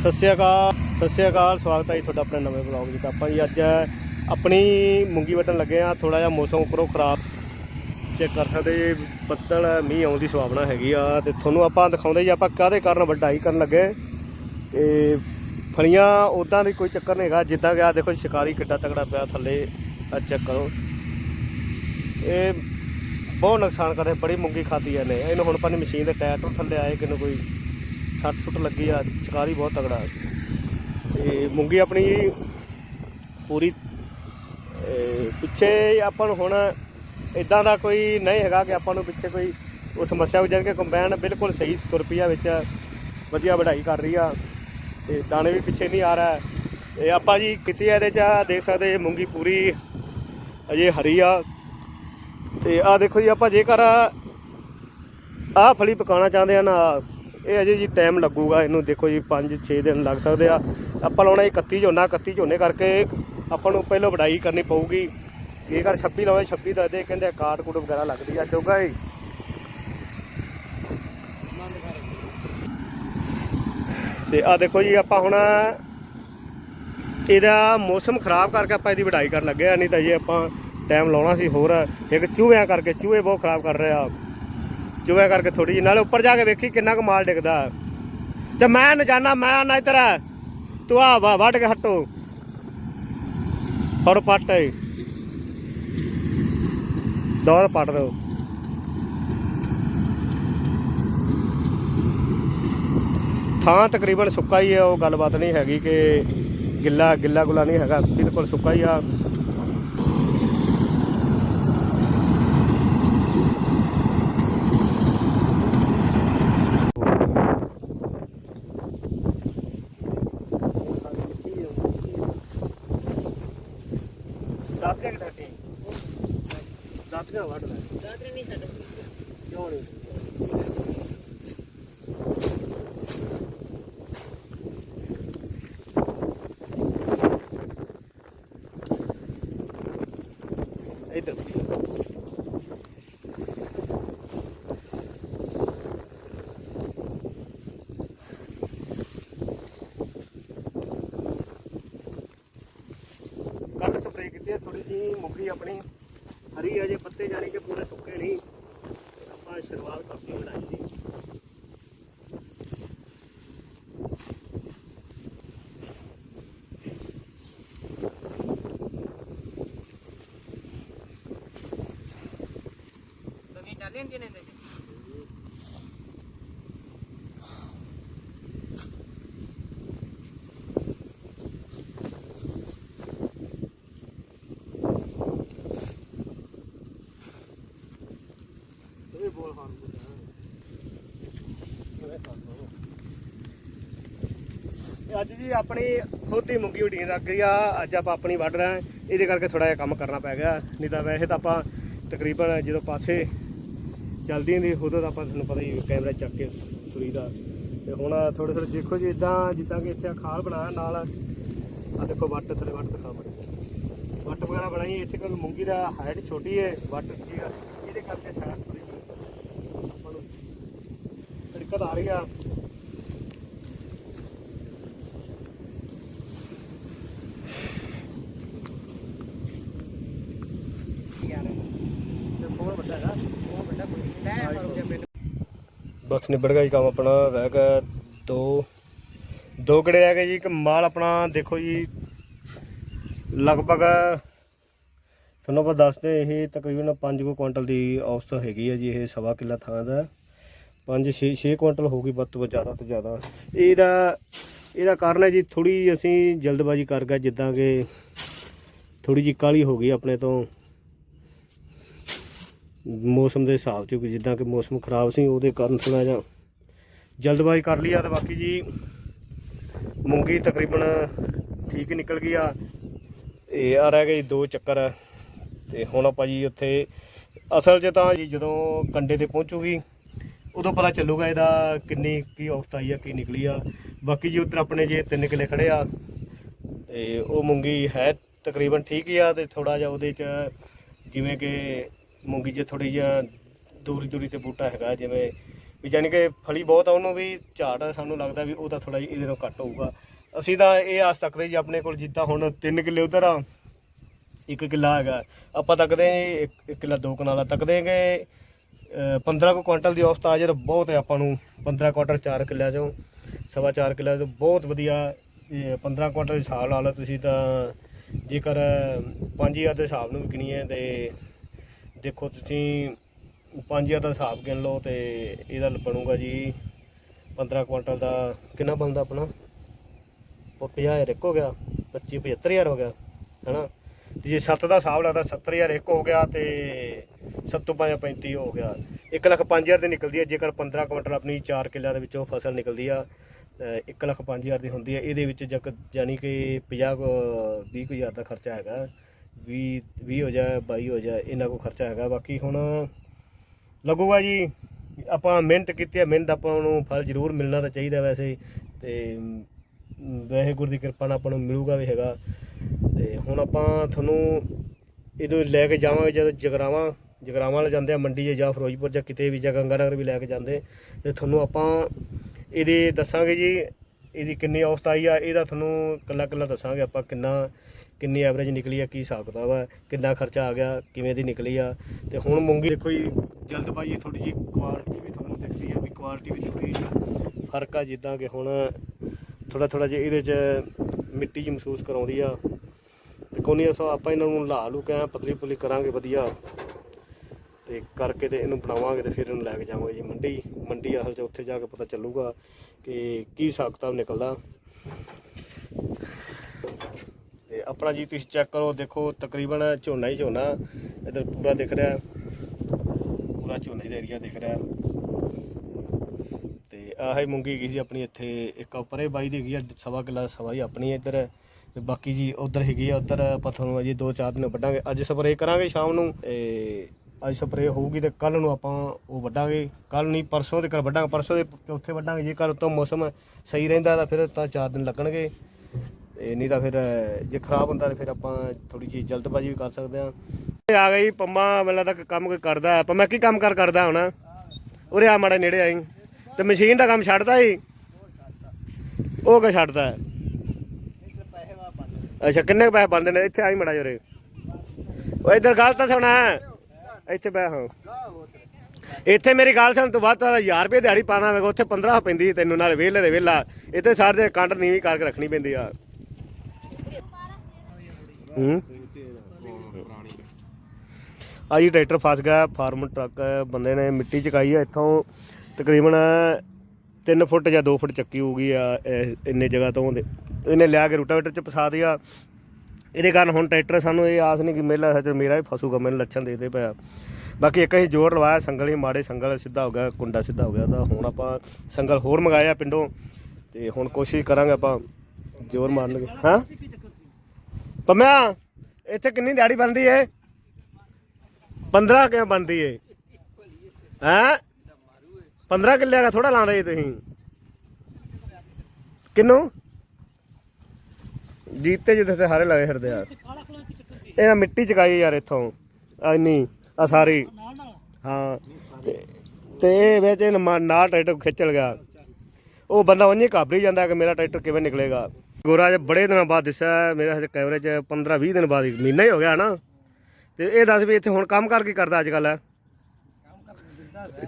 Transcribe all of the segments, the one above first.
ਸਤਿ ਸ਼੍ਰੀ ਅਕਾਲ, ਸਤਿ ਸ਼੍ਰੀ ਅਕਾਲ, ਸਵਾਗਤ ਹੈ ਜੀ ਤੁਹਾਡਾ ਆਪਣੇ ਨਵੇਂ ਬਲੌਗ ਵਿੱਚ। ਆਪਾਂ ਜੀ ਅੱਜ ਆਪਣੀ ਮੂੰਗੀ ਵੱਟਣ ਲੱਗੇ ਆ ਥੋੜਾ ਜਿਹਾ ਮੌਸਮ ਉੱਪਰੋਂ ਖਰਾਬ। ਚੈੱਕ ਕਰ ਸਕਦੇ ਜੀ, ਬੱਦਲ ਮੀਂਹ ਆਉਣ ਦੀ ਸੰਭਾਵਨਾ ਹੈਗੀ ਆ। ਤੇ ਤੁਹਾਨੂੰ ਆਪਾਂ ਦਿਖਾਉਂਦੇ ਜੀ, ਆਪਾਂ ਕਾਹਦੇ ਕਾਰਨ ਵਢਾਈ ਕਰਨ ਲੱਗੇ। ਤੇ ਫਲੀਆਂ ਉਦਾਂ ਦੀ ਕੋਈ ਚੱਕਰ ਨਹੀਂ ਹੈਗਾ, ਜਿੱਦਾਂ ਗਿਆ ਦੇਖੋ ਸ਼ਿਕਾਰੀ ਕਿੱਡਾ ਤਕੜਾ ਪਿਆ ਥੱਲੇ, ਆ ਚੈੱਕ ਕਰੋ। ਇਹ ਬਹੁਤ ਨੁਕਸਾਨ ਕਰਦੇ, ਬੜੀ ਮੂੰਗੀ ਖਾਦੀ ਆ ਇਹਨੂੰ ਹੁਣ ਪਾਣੀ ਮਸ਼ੀਨ ਦੇ ਟਾਇਰ ਤੋਂ ਥੱਲੇ ਆਏ ਕਿਨੂੰ ਕੋਈ ਸੱਟ ਸੁੱਟ ਲੱਗੀ ਆ, ਸ਼ਿਕਾਰੀ ਬਹੁਤ ਤਗੜਾ ਤੇ ਮੂੰਗੀ ਆਪਣੀ ਜੀ ਪੂਰੀ ਪਿੱਛੇ ਆਪਾਂ ਨੂੰ ਹੁਣ ਇਦਾਂ ਦਾ ਕੋਈ ਨਹੀਂ ਹੈਗਾ ਕਿ ਆਪਾਂ ਨੂੰ ਪਿੱਛੇ ਕੋਈ ਉਹ ਸਮੱਸਿਆ ਹੋ ਜਾਣ ਕਿ ਕੰਬਾਈਨ ਬਿਲਕੁਲ ਸਹੀ ਤੁਰ ਪਈ ਵਿੱਚ ਵਧੀਆ ਵਢਾਈ ਕਰ ਰਹੀ ਆ, ਤੇ ਦਾਣੇ ਵੀ ਪਿੱਛੇ ਨਹੀਂ ਆ ਰਿਹਾ। ਤੇ ਆਪਾਂ ਜੀ ਕੀਤੀ ਇਹਦੇ ਚ ਆਹ ਦੇਖ ਸਕਦੇ ਮੂੰਗੀ ਪੂਰੀ ਅਜੇ ਹਰੀ ਆ। ਤੇ ਆ ਦੇਖੋ ਜੀ, ਆਪਾਂ ਜੇਕਰ ਆਹ ਫਲੀ ਪਕਾਉਣਾ ਚਾਹੁੰਦੇ ਆ ਨਾ ਇਹ ਅਜੇ ਜੀ ਟਾਈਮ ਲੱਗੂਗਾ, ਇਹਨੂੰ ਦੇਖੋ ਜੀ 5-6 ਦਿਨ ਲੱਗ ਸਕਦੇ ਆ। ਆਪਾਂ ਲਾਉਣਾ ਜੀ 31 ਝੋਨਾ 31 ਝੋਨੇ ਕਰਕੇ ਆਪਾਂ ਨੂੰ ਪਹਿਲਾਂ ਵਡਾਈ ਕਰਨੀ ਪਊਗੀ। ਜੇਕਰ 26 ਲਾਵੇ 26 ਦਾ ਦੇ ਕਹਿੰਦੇ ਕਾਟ ਕੂਟ ਵਗੈਰਾ ਲੱਗਦੀ ਆ, ਚੋਗਾ ਜੀ। ਤੇ ਆ ਦੇਖੋ ਜੀ, ਆਪਾਂ ਹੁਣ ਇਹਦਾ ਮੌਸਮ ਖਰਾਬ ਕਰਕੇ ਆਪਾਂ ਇਹਦੀ ਵਡਾਈ ਕਰਨ ਲੱਗੇ ਆ, ਨਹੀਂ ਤਾਂ ਜੇ ਆਪਾਂ ਟਾਈਮ ਲਾਉਣਾ ਸੀ ਹੋਰ। ਇੱਕ ਚੂਹਿਆਂ ਕਰਕੇ, ਚੂਹੇ ਬਹੁਤ ਖਰਾਬ ਕਰ ਰਹੇ ਆ। ਚੂਹਿਆਂ ਕਰਕੇ ਥੋੜੀ ਜਿਹੀ, ਨਾਲੇ ਉੱਪਰ ਜਾ ਕੇ ਵੇਖੀ ਕਿੰਨਾ ਕੁ ਮਾਲ ਡਿੱਗਦਾ। ਤੇ ਮੈਂ ਨਾ ਮੈਂ ਨਾ ਇਧਰ, ਤੂੰ ਆ, ਵਾ- ਵੱਢ ਕੇ ਹਟੋ। ਫੜ ਪੱਟ ਏ ਦੌਰ ਪੱਟ ਦੋ। ਥਾਂ ਤਕਰੀਬਨ ਸੁੱਕਾ ਹੀ ਹੈ ਉਹ ਗੱਲਬਾਤ ਨਹੀਂ ਹੈਗੀ ਕਿ ਗਿੱਲਾ ਗਿੱਲਾ ਗੁਲਾ ਨਹੀਂ ਹੈਗਾ। ਬਿਲਕੁਲ ਸੁੱਕਾ ਹੀ ਆ ਦਾਤੀਆਂ ਕਿੱਥੇ ਦਾਤੀਆਂ ਵੱਢ ਲੈ ਦਾਦਰੇ ਨਹੀਂ ਛੱਡ ਕਿਉਂ ਨਹੀਂ ਇੱਧਰ ਕੱਲ ਸਪਰੇਅ ਕੀਤੀ ਥੋੜੀ ਜਿਹੀ ਮੁੱਗੀ ਆਪਣੀ ਹਰੀ ਅਜੇ ਪੱਤੇ ਜਾਨੀ ਕਿ ਪੂਰੇ ਸੁੱਕੇ ਨਹੀਂ ਆਪਾਂ ਸ਼ੁਰੂਆਤ ਕਰਤੀ ਬਣਾਈ ਦੀ ਨਵੀਂ ਟਾਲੀਆਂ ਦੀਆਂ ਅੱਜ ਜੀ ਆਪਣੀ ਖੁਦ ਦੀ ਮੁੰਗੀ ਉਡੀਨ ਰੱਖ ਗਈ ਆ। ਅੱਜ ਆਪਾਂ ਆਪਣੀ ਵੱਢ ਰਹੇ ਇਹਦੇ ਕਰਕੇ ਥੋੜਾ ਜਿਹਾ ਕੰਮ ਕਰਨਾ ਪੈ ਗਿਆ। ਨਹੀਂ ਤਾਂ ਵੈਸੇ ਤਾਂ ਆਪਾਂ ਤਕਰੀਬਨ ਜਦੋਂ ਪਾਸੇ ਚੱਲਦੀ ਹੁੰਦੀ ਉਦੋਂ ਤਾਂ ਆਪਾਂ ਤੁਹਾਨੂੰ ਪਤਾ ਹੀ ਕੈਮਰਾ ਚੱਕ ਕੇ ਸੁਰੀ ਦਾ। ਤੇ ਹੁਣ ਥੋੜੇ ਥੋੜੇ ਦੇਖੋ ਜੀ ਇਦਾਂ ਜਿੱਦਾਂ ਕਿ ਇੱਥੇ ਆਹ ਖਾਲ ਬਣਾਇਆ, ਨਾਲ ਆ ਦੇਖੋ ਵੱਟ, ਥੱਲੇ ਵੱਟ ਦਿਖਾ ਬੜੀ ਵੱਟ ਵਗੈਰਾ ਬਣਾਈ ਇੱਥੇ ਕੋਲ ਮੂੰਗੀ ਦਾ ਹਾਈਟ ਛੋਟੀ ਹੈ, ਵੱਟ ਠੀਕ ਆ, ਇਹਦੇ ਕਰਕੇ ਸਾਈਡ ਥੋੜੀ ਆਪਾਂ ਨੂੰ ਦਿੱਕਤ ਆ ਰਹੀ ਆ। ਯਾਰ ਤੇ ਫੋਨ ਵੱਡਾ ਹੈਗਾ। ਉਹ ਵੱਡਾ ਕੋਈ ਲੈ ਮਾਰੂ ਬਸ ਨਿਬੜ ਗਿਆ ਜੀ ਕੰਮ ਆਪਣਾ, ਰਹਿ ਗਿਆ ਦੋ ਦੋ ਕਿਹੜੇ ਰਹਿ ਗਏ ਜੀ, ਇੱਕ ਮਾਲ ਆਪਣਾ ਦੇਖੋ ਜੀ, ਲਗਭਗ ਤੁਹਾਨੂੰ ਆਪਾਂ ਦੱਸਦੇ ਇਹ ਤਕਰੀਬਨ 5 ਕੁ ਕੁਇੰਟਲ ਦੀ ਔਸਤ ਹੈਗੀ ਹੈ ਜੀ, ਇਹ ਸਵਾ ਕਿੱਲਾ ਥਾਂ ਦਾ। 5 6 6 ਕੁਇੰਟਲ ਹੋਊਗੀ ਵੱਧ ਤੋਂ ਵੱਧ ਜ਼ਿਆਦਾ ਤੋਂ ਜ਼ਿਆਦਾ। ਇਹਦਾ ਇਹਦਾ ਕਾਰਨ ਹੈ ਜੀ ਥੋੜੀ ਅਸੀਂ ਜਲਦਬਾਜ਼ੀ ਕਰ ਗਏ, ਜਿੱਦਾਂ ਕਿ ਥੋੜੀ ਜੀ ਕਾਲੀ ਹੋ ਗਈ ਆਪਣੇ ਤੋਂ। ਮੌਸਮ ਦੇ ਹਿਸਾਬ 'ਚ ਕਿ ਜਿੱਦਾਂ ਕਿ ਮੌਸਮ ਖਰਾਬ ਸੀ, ਉਹਦੇ ਕਾਰਨ ਥੋੜਾ ਜਿਹਾ ਜਲਦਬਾਜ਼ੀ ਕਰ ਲਈ ਆ ਤੇ ਬਾਕੀ ਜੀ ਮੂੰਗੀ ਤਕਰੀਬਨ ਠੀਕ ਨਿਕਲ ਗਈ ਆ। ਇਹ ਆ ਰਹਿ ਗਏ ਦੋ ਚੱਕਰ ਤੇ ਹੁਣ ਆਪਾਂ ਜੀ ਉੱਥੇ ਅਸਲ 'ਚ ਤਾਂ ਜੀ ਜਦੋਂ ਕੰਡੇ ਤੇ ਪਹੁੰਚੂਗੀ, ਉਦੋਂ ਪਤਾ ਚੱਲੂਗਾ ਇਹਦਾ ਕਿੰਨੀ ਕੀ ਔਸਤ ਆਈ ਆ, ਕੀ ਨਿਕਲੀ ਆ। ਬਾਕੀ ਜੀ ਉੱਧਰ ਆਪਣੇ ਜੇ ਤਿੰਨ ਕਿਲੇ ਖੜੇ ਆ, ਤੇ ਉਹ ਮੂੰਗੀ ਹੈ ਤਕਰੀਬਨ ਠੀਕ ਹੀ ਆ ਤੇ ਥੋੜਾ ਜਿਹਾ ਉਹਦੇ ਚ ਜਿਵੇਂ ਕਿ ਮੂੰਗੀ ਜੇ ਥੋੜੀ ਜਿਹਾ ਦੂਰੀ ਦੂਰੀ ਤੇ ਬੂਟਾ ਹੈਗਾ, ਜਿਵੇਂ ਵੀ ਜਾਨੀ ਕਿ ਫਲੀ ਬਹੁਤ ਆ, ਉਹਨੂੰ ਵੀ ਝਾੜ ਸਾਨੂੰ ਲੱਗਦਾ ਵੀ ਉਹਦਾ ਥੋੜਾ ਜਿਹਾ ਇਹਦੇ ਨਾਲੋਂ ਘੱਟ ਹੋਊਗਾ। ਅਸੀਂ ਤਾਂ ਇਹ ਆਸ ਤੱਕਦੇ ਜੀ ਆਪਣੇ ਕੋਲ ਜਿੱਦਾਂ ਹੁਣ 3 ਕਿੱਲੇ ਉਧਰ ਆ, ਇੱਕ ਕਿੱਲਾ ਹੈਗਾ, ਆਪਾਂ ਤੱਕਦੇ ਹਾਂ ਜੀ ਇੱਕ ਕਿੱਲਾ ਦੋ ਕਨਾਲਾ ਤੱਕਦੇ ਕਿ 15 ਕੁ ਕੁਇੰਟਲ ਦੀ ਔਸਤ ਹਾਜ਼ਰ ਬਹੁਤ ਹੈ ਆਪਾਂ ਨੂੰ 15 ਕੁਇੰਟਲ 4 ਕਿੱਲਿਆਂ ਚੋਂ, ਸਵਾ 4 ਕਿੱਲਿਆਂ ਤੋਂ ਬਹੁਤ ਵਧੀਆ, ਇਹ 15 ਕੁਇੰਟਲ ਹਿਸਾਬ ਲਾ ਲਓ ਤੁਸੀਂ ਤਾਂ ਜੇਕਰ 5000 ਦੇ ਹਿਸਾਬ ਨੂੰ ਵਿਕਣੀ ਹੈ ਤੇ ਦੇਖੋ ਤੁਸੀਂ 5000 ਦਾ ਹਿਸਾਬ ਗਿਣ ਲਓ ਤੇ ਇਹਦਾ ਬਣੂਗਾ ਜੀ 15 ਕੁਇੰਟਲ ਦਾ ਕਿੰਨਾ ਬਣਦਾ ਆਪਣਾ? ਉਹ 50000 ਇੱਕ ਹੋ ਗਿਆ 25 75000 ਹੋ ਗਿਆ, ਹੈਨਾ? ਤੇ ਜੇ 7 ਦਾ ਹਿਸਾਬ ਲੱਗਦਾ 70000 ਇੱਕ ਹੋ ਗਿਆ ਤੇ 7 ਤੋਂ 5 35 ਹੋ ਗਿਆ। 1 ਲੱਖ 5000 ਦੀ ਨਿਕਲਦੀ ਹੈ ਜੇਕਰ 15 ਕੁਇੰਟਲ ਆਪਣੀ 4 ਕਿੱਲਿਆਂ ਦੇ ਵਿੱਚੋਂ ਫਸਲ ਨਿਕਲਦੀ ਆ 1 ਲੱਖ 5000 ਦੀ ਹੁੰਦੀ ਹੈ ਇਹਦੇ ਵਿੱਚ ਜਕ ਯਾਨੀ ਕਿ 50 20 ਕੁ ਹਜ਼ਾਰ ਦਾ ਖਰਚਾ ਹੈਗਾ। 20 20 ਹੋ ਜਾਏ 22 ਹੋ ਜਾਏ ਇਹਨਾਂ ਕੋ ਖਰਚਾ ਹੈਗਾ। ਬਾਕੀ ਹੁਣ ਲੱਗੂਗਾ ਜੀ ਆਪਾਂ ਮਿਹਨਤ ਕੀਤੀ ਹੈ ਮਿਹਨਤ ਆਪਾਂ ਨੂੰ ਫਲ ਜ਼ਰੂਰ ਮਿਲਣਾ ਤਾਂ ਚਾਹੀਦਾ ਵੈਸੇ। ਤੇ ਅਮ, ਵਾਹਿਗੁਰੂ ਦੀ ਕਿਰਪਾ ਨਾਲ ਆਪਾਂ ਨੂੰ ਮਿਲੂਗਾ ਵੀ ਹੈਗਾ। ਤੇ ਹੁਣ ਆਪਾਂ ਤੁਹਾਨੂੰ ਇਹਨੂੰ ਲੈ ਕੇ ਜਾਵਾਂਗੇ ਜਦੋਂ ਜਗਰਾਵਾਂ ਜਗਰਾਵਾਂ ਲੈ ਜਾਂਦੇ ਆ ਮੰਡੀ 'ਚ ਜਾਂ ਫਿਰੋਜ਼ਪੁਰ ਜਾਂ ਕਿਤੇ ਵੀ ਜਾਂ ਗੰਗਾਨਗਰ ਵੀ ਲੈ ਕੇ ਜਾਂਦੇ। ਤੇ ਤੁਹਾਨੂੰ ਆਪਾਂ ਇਹਦੇ ਦੱਸਾਂਗੇ ਜੀ ਇਹਦੀ ਕਿੰਨੀ ਔਸਤ ਆਈ ਆ ਇਹਦਾ ਤੁਹਾਨੂੰ ਕੱਲਾ ਕੱਲਾ ਦੱਸਾਂਗੇ ਆਪਾਂ ਕਿੰਨਾ ਕਿੰਨੀ ਐਵਰੇਜ ਨਿਕਲੀ ਆ, ਕੀ ਹਿਸਾਬ ਕਿਤਾਬ ਆ, ਕਿੰਨਾ ਖਰਚਾ ਆ ਗਿਆ, ਕਿਵੇਂ ਦੀ ਨਿਕਲੀ ਆ। ਤੇ ਹੁਣ ਮੂੰਗੀ ਦੇਖੋ ਜੀ, ਜਲਦਬਾਜ਼ੀ ਥੋੜੀ ਜੀ ਕੁਆਲਿਟੀ ਵੀ ਤੁਹਾਨੂੰ ਦਿਖਦੀ ਆ, ਵੀ ਕੁਆਲਿਟੀ ਵੀ ਥੋੜੀ ਜਿਹੀ ਫ਼ਰਕ ਆ ਜਿੱਦਾਂ ਕਿ ਹੁਣ ਥੋੜਾ ਥੋੜਾ ਜਿਹਾ ਇਹਦੇ 'ਚ ਮਿੱਟੀ ਜੀ ਮਹਿਸੂਸ ਕਰਾਉਂਦੀ ਆ। ਤੇ ਕੋਨੀ ਸੋ ਆਪਾਂ ਇਹਨਾਂ ਨੂੰ ਲਾ ਲੂ ਕੇ ਪਤਲੀ ਪੁਲੀ ਕਰਾਂਗੇ ਵਧੀਆ। ਤੇ ਕਰਕੇ ਤੇ ਇਹਨੂੰ ਬਣਾਵਾਂਗੇ ਤੇ ਫਿਰ ਇਹਨੂੰ ਲੈ ਕੇ ਜਾਵਾਂਗੇ ਜੀ ਮੰਡੀ। ਮੰਡੀ ਅਸਲ 'ਚ ਉੱਥੇ ਜਾ ਕੇ ਪਤਾ ਚੱਲੂਗਾ ਕਿ ਕੀ ਹਿਸਾਬ ਕਿਤਾਬ ਨਿਕਲਦਾ ਤੇ ਆਪਣਾ ਜੀ ਤੁਸੀਂ ਚੈੱਕ ਕਰੋ, ਦੇਖੋ, ਤਕਰੀਬਨ ਝੋਨਾ ਹੀ ਝੋਨਾ, ਇਧਰ ਪੂਰਾ ਦਿਖ ਰਿਹਾ। ਪੂਰਾ ਝੋਨੇ ਦਾ ਏਰੀਆ ਦਿਖ ਰਿਹਾ। ਤੇ ਆਹ ਹੀ ਮੂੰਗੀ ਗਈ ਸੀ ਆਪਣੀ ਇੱਥੇ, ਇੱਕ ਉੱਪਰੇ ਬਾਈ ਦੀ ਹੈਗੀ ਆ, ਸਵਾ ਕਿੱਲਾ ਸਵਾ ਹੀ ਆਪਣੀ ਇੱਧਰ। ਤੇ ਬਾਕੀ ਜੀ ਉਧਰ ਹੈਗੀ ਆ, ਉਧਰ ਪੱਥਰ ਨੂੰ ਜੀ 2-4 ਦਿਨ ਵੱਢਾਂਗੇ। ਅੱਜ ਸਪਰੇਅ ਕਰਾਂਗੇ ਸ਼ਾਮ ਨੂੰ, ਤੇ ਅੱਜ ਸਪਰੇਅ ਹੋਊਗੀ ਤੇ ਕੱਲ ਨੂੰ ਆਪਾਂ ਉਹ ਵੱਢਾਂਗੇ। ਕੱਲ ਨਹੀਂ, ਪਰਸੋਂ ਦੇ ਕਰ ਵੱਢਾਂਗੇ, ਪਰਸੋਂ ਦੇ ਚੌਥੇ ਵੱਢਾਂਗੇ। ਜੇ ਕੱਲ ਤੋਂ ਮੌਸਮ ਸਹੀ ਰਹਿੰਦਾ ਤਾਂ ਫਿਰ ਤਾਂ 4 ਦਿਨ ਲੱਗਣਗੇ। ਤੇ ਨਹੀਂ ਤਾਂ ਫਿਰ, ਜੇ ਖਰਾਬ ਹੁੰਦਾ ਤਾਂ ਫਿਰ ਆਪਾਂ ਥੋੜੀ ਜਿਹੀ ਜਲਦਬਾਜ਼ੀ ਵੀ ਕਰ ਸਕਦੇ ਆ ਆ ਗਈ, ਪੰਮਾ ਮੈਨੂੰ ਤੱਕ ਕੰਮ ਕੋਈ ਕਰਦਾ। ਹੈ। ਪੰਮਾ ਕੀ ਕੰਮ ਕਰ ਕਰਦਾ ਹੁਣ? ਉਰੇ ਆ ਮਾੜਾ ਨੇੜੇ ਆਈ। ਤੇ ਮਸ਼ੀਨ ਦਾ ਕੰਮ ਛੱਡਦਾ ਹੀ ਉਹ ਕਿ ਛੱਡਦਾ? ਅੱਛਾ, ਕਿੰਨੇ ਕੁ ਪੈਸੇ ਬਣਦੇ ਨੇ? ਇੱਥੇ ਆਈ ਮੜਾ ਜਰੇ ਓ ਇੱਧਰ ਗੱਲ ਤਾਂ ਸੁਣਾ। ਇੱਥੇ ਬੈ ਹਾਂ। ਇੱਥੇ ਮੇਰੀ ਗੱਲ ਸੁਣ, ਤੂੰ ਵੱਧ ਤੋਂ 1000 ਰੁਪਏ ਦਿਹਾੜੀ ਪਾਣਾ ਹੋਵੇਗਾ ਉੱਥੇ 15 ਪੈਂਦੀ ਸੀ ਤੈਨੂੰ, ਨਾਲ ਵਿਹਲੇ ਦੇ ਵਿਹਲਾ। ਇੱਥੇ ਸਾਰੇ ਦੇ ਕੰਡ ਨੀਵੀਂ ਕਰਕੇ ਰੱਖਣੀ ਪੈਂਦੀ ਆ। ਹੂੰ? ਆ ਜੀ ਟਰੈਕਟਰ ਫਸ ਗਿਆ, ਫਾਰਮ ਟਰੱਕ ਬੰਦੇ ਨੇ ਮਿੱਟੀ ਚਕਾਈ ਆ ਇੱਥੋਂ ਤਕਰੀਬਨ 3 ਫੁੱਟ ਜਾਂ 2 ਫੁੱਟ ਚੱਕੀ ਹੋਊਗੀ ਆ ਇੰਨੇ ਜਗ੍ਹਾ ਤੋਂ ਇਹਨੇ ਲਿਆ ਕੇ ਰੂਟਾਵੇਟਰ ਚ ਫਸਾ ਦਿਆ। ਇਹਦੇ ਕਾਰਨ ਹੁਣ ਟਰੈਕਟਰ ਸਾਨੂੰ ਇਹ ਆਸ ਨਹੀਂ ਕਿ ਮੇਲਾ ਸੱਚ ਮੇਰਾ ਵੀ ਫਸੂਗਾ, ਮੈਨੂੰ ਲੱਛਣ ਦੇ ਦੇ ਪਿਆ ਬਾਕੀ ਇੱਕ ਅਸੀਂ ਜ਼ੋਰ ਲਵਾਇਆ, ਸੰਗਲ ਹੀ ਮਾੜੇ, ਸੰਗਲ ਸਿੱਧਾ ਹੋ ਗਿਆ, ਕੁੰਡਾ ਸਿੱਧਾ ਹੋ ਗਿਆ, ਤਾਂ ਹੁਣ ਆਪਾਂ ਸੰਗਲ ਹੋਰ ਮੰਗਾਇਆ ਪਿੰਡੋਂ, ਤੇ ਹੁਣ ਕੋਸ਼ਿਸ਼ ਕਰਾਂਗੇ ਆਪਾਂ ਜ਼ੋਰ ਮਾਰਨਗੇ ਹਾਂ? ਪੰਮਿਆ, ਇੱਥੇ ਕਿੰਨੀ ਦਿਹਾੜੀ ਬਣਦੀ ਏ? 15 ਕਿਵੇਂ ਬਣਦੀ ਏ? ਹੈਂ? 15 ਕਿੱਲਿਆਂ ਦਾ ਥੋੜਾ ਲਾਉਂਦੇ ਜੀ ਤੁਸੀਂ। ਕਿੰਨੂੰ? ਜੀਤੇ ਜਿੱਥੇ ਤੇ ਸਾਰੇ ਲਾਏ ਫਿਰਦੇ ਯਾਰ ਇਹ ਨਾ ਮਿੱਟੀ ਚਕਾਈ ਯਾਰ ਇੱਥੋਂ। ਇੰਨੀ ਆ ਸਾਰੀ। ਹਾਂ, ਤੇ- ਇਹ ਵਿੱਚ ਇਹ ਨਾਲ ਟਰੈਕਟਰ ਖਿੱਚ ਗਿਆ ਉਹ ਬੰਦਾ ਉਹਨੇ ਘਾਬਰੀ ਜਾਂਦਾ ਕਿ ਮੇਰਾ ਟਰੈਕਟਰ ਕਿਵੇਂ ਨਿਕਲੇਗਾ। ਗੋਰਾ ਜੇ ਬੜੇ ਦਿਨਾਂ ਬਾਅਦ ਦਿਸਿਆ ਮੇਰੇ ਹਜੇ ਕੈਮਰੇ 'ਚ 15 20 ਦਿਨ ਬਾਅਦ ਮਹੀਨਾ ਹੀ ਹੋ ਗਿਆ ਨਾ। ਤੇ ਇਹ ਦੱਸ ਵੀ ਇੱਥੇ ਹੁਣ ਕੰਮ ਕਰ ਕੀ ਕਰਦਾ ਅੱਜ ਕੱਲ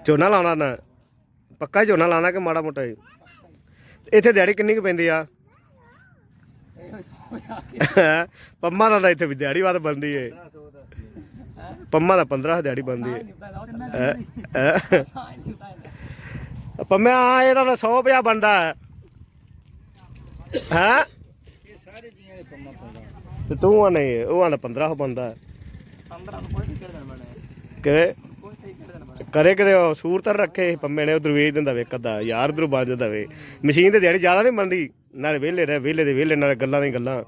ਝੋਨਾ ਲਾਉਣਾ ਨਾ ਪੱਕਾ ਝੋਨਾ ਲਾਉਣਾ ਕਿ ਮਾੜਾ ਮੋਟਾ ਹੀ? ਇੱਥੇ ਦਿਹਾੜੀ ਕਿੰਨੀ ਕੁ ਪੈਂਦੀ ਆ? ਪੰਮਾ ਦਾ ਤਾਂ ਇੱਥੇ ਵੀ ਦਿਹਾੜੀ ਬਾਤ ਬਣਦੀ ਏ। ਪੰਮਾ ਦਾ 15 ਦਿਹਾੜੀ ਬਣਦੀ ਏ। ਪੰਮਾ ਇਹ ਤਾਂ 100 ਰੁਪਿਆ ਬਣਦਾ। ਹੈ? ਹੈ ਇਹ ਸਾਰੇ ਜੀਆਂ ਦੇ ਪੰਮਾ ਪਾਉਂਦਾ ਤੇ ਤੂੰ ਆ ਨਹੀਂ ਉਹ ਆਂਦਾ 15 ਬਣਦਾ ਹੈ 15 ਨੂੰ ਕੋਈ ਨਹੀਂ ਕਿਹੜਾ ਬਣਾ ਕਿ ਕੋਈ ਸਹੀ ਕਿਹੜਾ ਬਣਾ ਕਰੇ ਕਿਤੇ ਉਹ ਸੂਰਤਰ ਰੱਖੇ ਪੰਮੇ ਨੇ ਉਧਰ ਵੇਚ ਦਿੰਦਾ ਵੇ ਕਦਾ ਯਾਰ ਉਧਰ ਬਣ ਜਾਂਦਾ ਵੇ। ਮਸ਼ੀਨ ਤੇ ਦਿਹਾੜੀ ਜ਼ਿਆਦਾ ਨਹੀਂ ਬਣਦੀ। ਨਾਲੇ ਵਿਹਲੇ ਰਹਿ ਵਿਹਲੇ ਦੇ ਵਿਹਲੇ ਨਾਲੇ ਗੱਲਾਂ ਦੀ ਗੱਲਾਂ।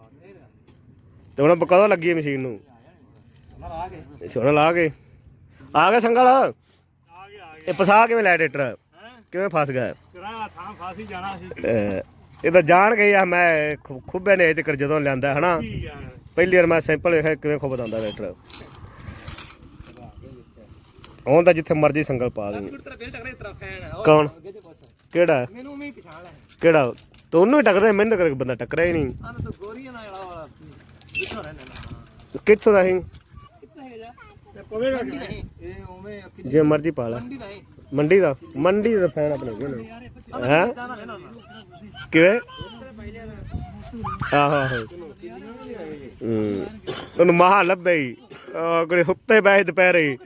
ਤੇ ਹੁਣ ਆਪਾਂ ਕਦੋਂ ਲੱਗੀ ਹੈ ਮਸ਼ੀਨ ਨੂੰ? ਆ ਗਏ। ਸੋਨਾ ਲਾ ਕੇ। ਆ ਗਿਆ ਸੰਗਲ? ਆ ਗਿਆ ਇਹ ਫਸਾ ਕਿਵੇਂ ਲੈ ਟਰੈਕਟਰ? ਕਿਵੇਂ ਫਸ ਗਿਆ? ਤੇਰਾ ਥਾਂ ਫਾਸੀ ਜਾਣਾ ਸੀ। ਇਹ ਤਾਂ ਜਾਣ ਗਏ ਆ ਮੈਂ ਖੁ- ਖੁੱਬੇ ਨੇ ਤੇ ਕਰ ਜਦੋਂ ਲਿਆਂਦਾ ਹਨਾ? ਪਹਿਲੀ ਵਾਰ ਮੈਂ ਸੈਂਪਲ ਵੇਖਿਆ ਕਿਵੇਂ ਖੁੱਬ ਦੰਦਾ ਟਰੈਕਟਰ ਹੁਣ ਤਾਂ ਜਿੱਥੇ ਮਰਜ਼ੀ ਸੰਗਲ ਪਾ ਦੇ ਤੇਰਾ ਦਿਲ ਟਕਰੇ ਤੇਰਾ ਫੈਨ ਹੈ। ਕੌਣ? ਅੱਗੇ ਜੇ ਪੁੱਛ ਕਿਹੜਾ? ਮੈਨੂੰ ਵੀ ਪਛਾਣ ਹੈ ਕਿਹੜਾ? ਤੂੰ ਉਹਨੂੰ ਹੀ ਟੱਕਰਦਾ ਮੈਨੂੰ ਤਾਂ ਕਦੇ ਬੰਦਾ ਟੱਕਰਿਆ ਹੀ ਨਹੀਂ। ਆਹ ਤਾਂ ਗੋਰੀਆਂ ਨਾਲ ਵਾਲਾ ਵਾਲਾ ਜਿੱਥੋਂ ਰਹਿੰਦਾ ਨਾ ਕਿੱਥੋਂ ਦਾ ਸੀ ਕਿੱਥੇ ਹੈ ਜਾ ਪਵੇਗਾ ਨਹੀਂ ਇਹ। ਉਵੇਂ ਅੱਖੀ ਜੇ ਮਰਜ਼ੀ ਪਾ ਲੈ। ਮੰਡੀ ਨਹੀਂ ਮੰਡੀ ਦਾ? ਮੰਡੀ ਦਾ ਫੈਨ ਆਪਣੇ ਕੋਲ ਹੈ। ਜਾਣਾ ਲੈਣਾ ਨਾ। ਕਿਵੇਂ? ਆਹੋ ਆਹੋ। ਹੂੰ। ਉਹਨੂੰ ਮਹਾ ਲੱਭੇ ਹੀ। ਕੋਲੇ ਹੁੱਤੇ ਬੈ ਦੁਪਹਿਰੇ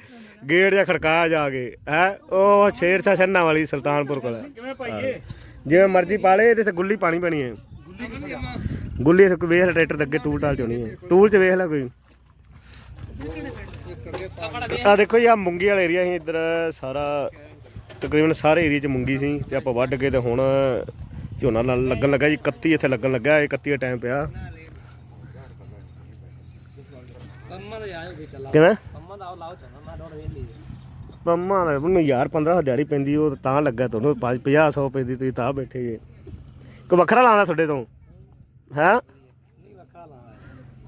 ਗੇੜ ਜਾਂ ਖੜਕਾਇਆ ਜਾ ਕੇ ਹੈ? ਉਹ ਸ਼ੇਰ ਸ਼ਾਹ ਛੰਨਾ ਵਾਲੀ ਸੁਲਤਾਨਪੁਰ ਕੋਲ ਕਿਵੇਂ ਪਾਈਏ? ਜਿਵੇਂ ਮਰਜ਼ੀ ਪਾ ਲੇ ਇਹਦੇ ਤੇ ਗੁੱਲੀ ਪਾਣੀ ਪੈਣੀ ਹੈ। ਗੁੱਲੀ ਕੋਈ ਵੇਖ ਲੈ ਟਰੈਕਟਰ ਦੇ ਅੱਗੇ ਟੂਲ ਟਾਲ ਚ ਹੋਣੀ ਹੈ। ਟੂਲ ਚ ਵੇਖ ਲੈ ਕੋਈ। ਆ ਦੇਖੋ ਜੀ ਆ ਮੁੰਗੀ ਵਾਲਾ ਏਰੀਆ ਸੀ। ਇੱਧਰ ਸਾਰਾ ਤਕਰੀਬਨ ਸਾਰੇ ਏਰੀਆ 'ਚ ਮੁੰਗੀ ਸੀ। ਤੇ ਆਪਾਂ ਵੱਢ ਕੇ ਤੇ ਹੁਣ ਝੋਨਾ ਲ- ਲੱਗਣ ਲੱਗਾ ਜੀ 31 ਇੱਥੇ ਲੱਗਣ ਲੱਗਾ ਇਹ 31 ਦਾ ਟਾਈਮ ਪਿਆ। ਕੰਮਾਂ ਦਾ ਆਇਓ ਵੀ ਚੱਲਾ ਕਿਵੇਂ? ਕੰਮਾਂ ਦਾ ਆਓ ਲਾਓ ਚੱਲਣਾ ਮੈਂ ਡੋੜ ਵੇਲੀ ਪੰਮਾ ਦਾ ਉਹਨੂੰ ਯਾਰ 15 ਦਿਹਾੜੀ ਪੈਂਦੀ ਉਹ ਤਾਂ ਲੱਗਾ ਤੁਹਾਨੂੰ 50 100 ਪੈਂਦੀ ਤੁਸੀਂ ਤਾਂ ਬੈਠੇ ਜੇ। ਕੋਈ ਵੱਖਰਾ ਲਾਉਂਦਾ ਤੁਹਾਡੇ ਤੋਂ? ਹੈ? ਨਹੀਂ ਵੱਖਰਾ ਲਾ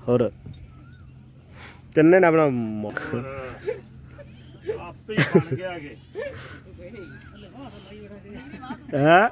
ਹੋਰ? ਤਿੰਨੇ ਨੇ ਆਪਣਾ ਮੁੱਖ ਆਪੇ ਹੀ ਬਣ ਗਿਆ ਕਿ ਹੈ?